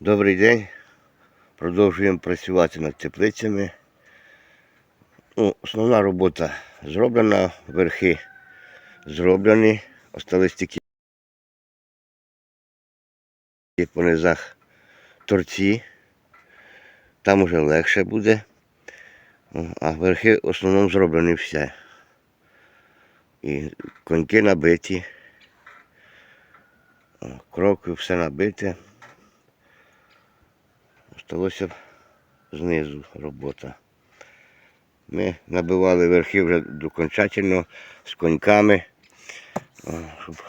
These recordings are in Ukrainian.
Добрий день. Продовжуємо працювати над теплицями. Ну, основна робота зроблена, верхи зроблені, остались тільки по низах торці. Там уже легше буде. А верхи в основному зроблені все. І коньки набиті. Кроки все набите. Осталося знизу робота. Ми набивали верхи вже докончательно з коньками, щоб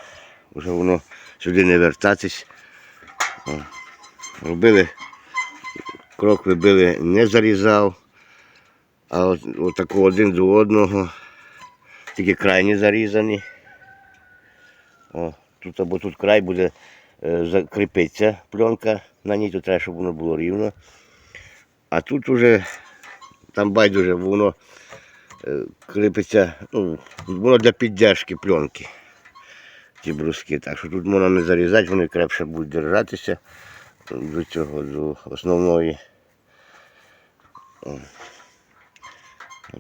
вже воно сюди не вертатись. Робили, крок вибили, не зарізав, а от, от один до одного, тільки крайні зарізані. О, тут або тут край буде закріпиться пленка на ній, то треба, щоб воно було рівно. А тут уже там байдуже воно е, кріпиться, ну, воно для піддержки пленки. Ці бруски. Так що тут можна не зарізати, вони крепше будуть держатися до цього, до основної.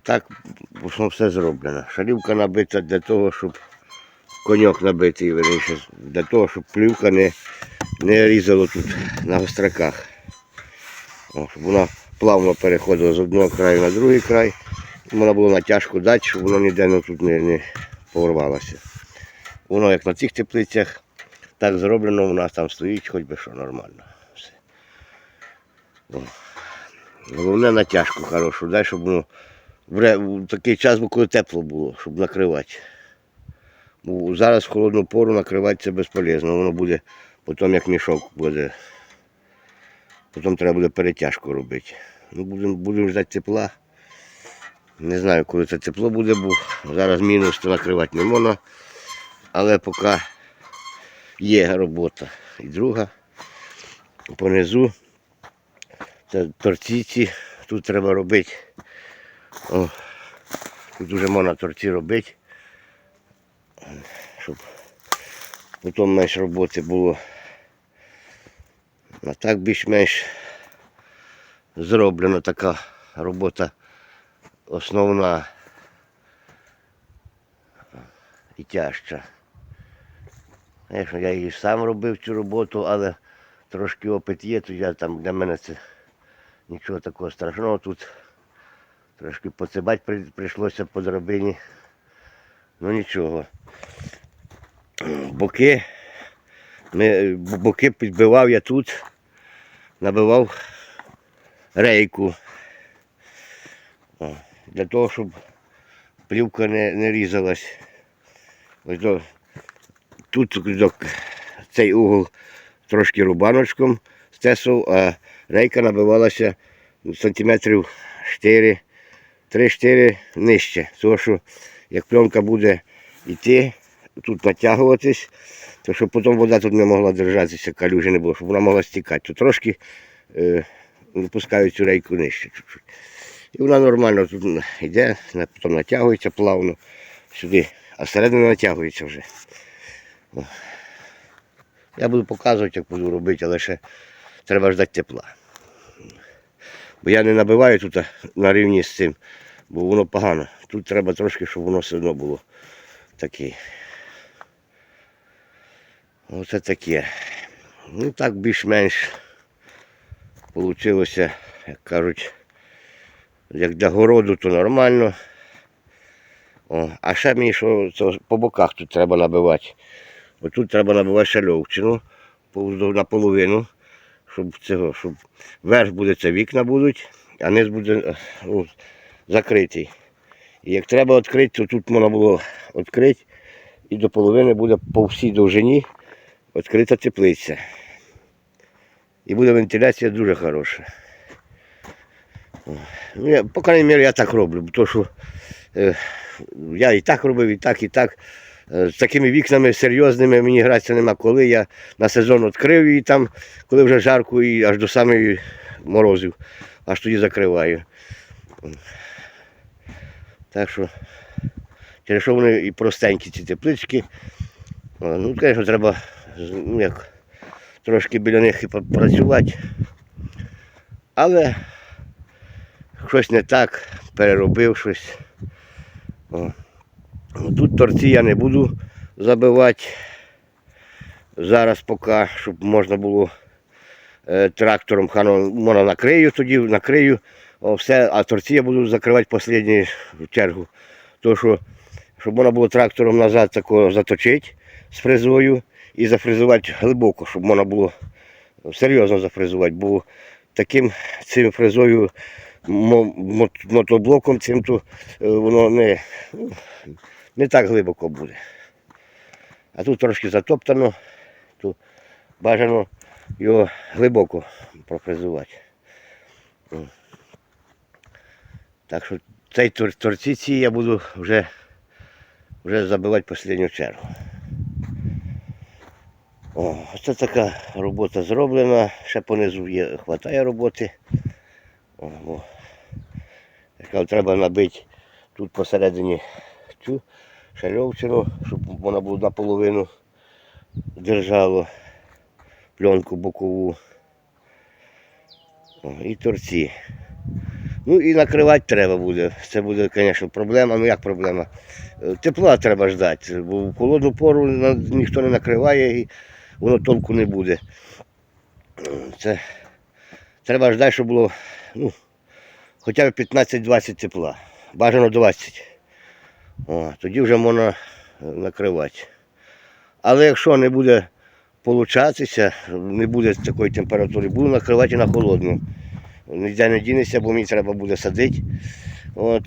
Так в основному все зроблено. Шарівка набита для того, щоб коньок набитий, верніше, для того, щоб плівка не, не різало тут на гостраках. О, щоб вона плавно переходила з одного краю на другий край. Можна було натяжку дати, щоб воно ніде ну, тут не, не порвалося. Воно як на цих теплицях, так зроблено, у нас там стоїть, хоч би що нормально. Все. О. Головне натяжку хорошу, дай, щоб воно в такий час, коли тепло було, щоб накривати. Зараз в холодну пору накривати це безполезно, воно буде потім як мішок буде. Потім треба буде перетяжку робити. Ну, будемо будемо ждати тепла. Не знаю, коли це тепло буде, бо зараз мінус, то накривати не можна. Але поки є робота. І друга. Понизу. Це торціці. Тут треба робити. О, тут вже можна торці робити. Щоб потім менш роботи було. А так більш-менш зроблена така робота основна і тяжча. Я її сам робив цю роботу, але трошки опит є, то я там для мене це нічого такого страшного тут. Трошки поцебати прийшлося по драбині. Ну нічого. Боки. Ми, боки підбивав я тут, набивав рейку. Для того, щоб плівка не, не різалась. Ось до, тут до, цей угол трошки рубаночком стесав, а рейка набивалася сантиметрів 4, 3-4 нижче. Тому що як пленка буде йти, тут натягуватись, то щоб потім вода тут не могла держатися, калюжі не було, щоб вона могла стікати. То трошки е, цю рейку нижче. І вона нормально тут йде, потім натягується плавно сюди, а всередину натягується вже. Я буду показувати, як буду робити, але ще треба ждати тепла. Бо я не набиваю тут на рівні з цим, бо воно погано. Тут треба трошки, щоб воно все одно було таке. Оце таке. Ну так більш-менш вийшло, як кажуть, як для городу, то нормально. О, а ще мені що це по боках тут треба набивати. Бо тут треба набивати повздовж наполовину, щоб цього, щоб верх буде це вікна будуть, а низ буде е, ну, закритий. І як треба відкрити, то тут можна було відкрити і до половини буде по всій довжині відкрита теплиця. І буде вентиляція дуже хороша. Ну, я, по крайній мірі, я так роблю, бо то, що е, я і так робив, і так, і так. Е, З такими вікнами серйозними мені гратися нема коли. Я на сезон відкрив і там, коли вже жарко, і аж до самої морозів, аж тоді закриваю. Так що, через що вони і простенькі ці теплички. Ну, звісно, треба ну, як, трошки біля них і попрацювати. Але щось не так, переробив щось. О. Ну, Тут торці я не буду забивати. Зараз поки, щоб можна було е, трактором, хано можна накрию тоді, накрию, все, а торці я буду закривати останню чергу. То, що, щоб можна було трактором назад такого заточити з фрезою і зафрезувати глибоко, щоб можна було серйозно зафрезувати, бо таким цим фрезою мо- мо- мотоблоком цим то е, воно не, не так глибоко буде. А тут трошки затоптано, тут бажано його глибоко профрезувати. Так що цей тор- торці ці я буду вже, вже забивати останню чергу. О, це така робота зроблена, ще понизу є, хватає роботи. О, о. Я треба набити тут посередині цю шальовчину, щоб вона була наполовину держало пленку бокову. О, і торці. Ну і накривати треба буде. Це буде, звісно, проблема. Ну як проблема? Е, Тепла треба ждати, бо в холодну пору ніхто не накриває і воно толку не буде. Е, Це треба ждати, щоб було ну, хоча б 15-20 тепла. Бажано 20. О, тоді вже можна е, накривати. Але якщо не буде получатися, не буде такої температури, буду накривати на холодну. Ніде не дінеться, бо мені треба буде садити. От,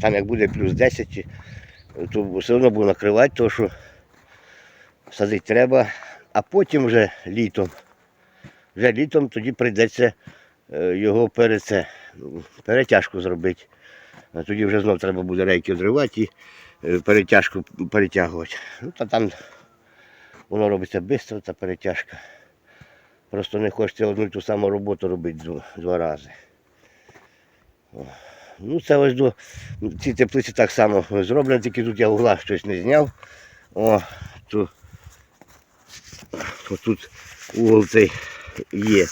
там як буде плюс 10, то все одно буду накривати, тому що садити треба, а потім вже літом. Вже літом тоді прийдеться е, його перед це, ну, перетяжку зробити. А тоді вже знов треба буде рейки відривати і е, перетяжку перетягувати. Ну, та там воно робиться швидко, та перетяжка. Просто не хочеться одну ту саму роботу робити два, рази. Ну, це ось до ці теплиці так само зроблено, тільки тут я угла щось не зняв. О, тут, тут угол цей є.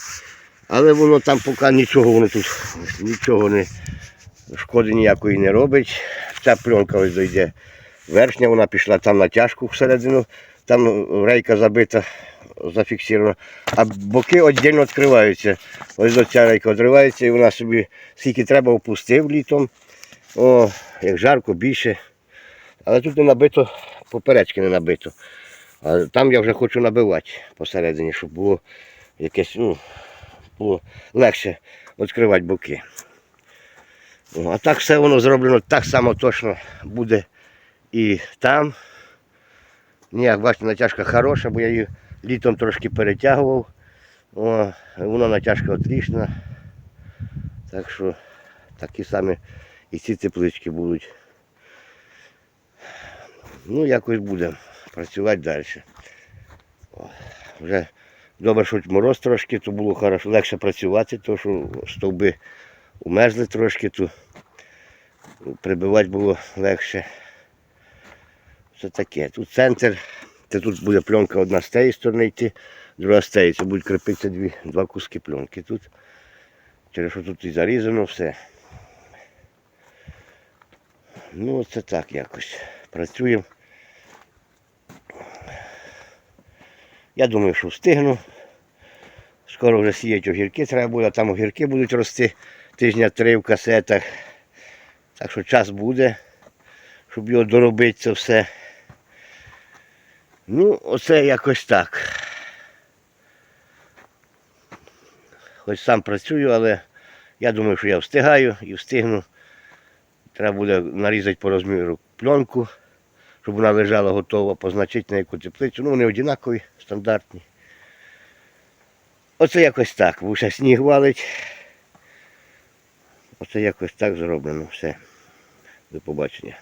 Але воно там поки нічого воно тут нічого не шкоди ніякої не робить. Ця пленка ось дойде верхня, вона пішла там натяжку всередину, там рейка забита, зафіксована, а боки віддільно відкриваються. Ось ця рейка відривається і вона собі скільки треба опустив літом. О, як жарко, більше. Але тут не набито, поперечки не набито. А там я вже хочу набивати посередині, щоб було якесь, ну, було легше відкривати боки. О, А так все воно зроблено так само точно буде і там. Ніяк, бачите, натяжка хороша, бо я її літом трошки перетягував. О, вона натяжка отлічна. Так що такі самі і ці теплички будуть. Ну, якось будемо працювати далі. О, Вже добре, що мороз трошки, то було хорошо, легше працювати, тому що стовби умерзли трошки, то прибивати було легше. Це таке. Тут центр, це тут буде пленка одна з тієї сторони йти, друга з цієї. Це будуть кріпитися дві, два куски пленки тут. Через що тут і зарізано все. Ну це так якось. Працюємо. Я думаю, що встигну. Скоро вже сіяти огірки треба буде, а там огірки будуть рости тижня три в касетах. Так що час буде, щоб його доробити це все. Ну, оце якось так. Хоч сам працюю, але я думаю, що я встигаю і встигну. Треба буде нарізати по розміру пленку, щоб вона лежала готова, позначити на яку теплицю. Ну, вони однакові, стандартні. Оце якось так, бо ще сніг валить. Оце якось так зроблено все. До побачення.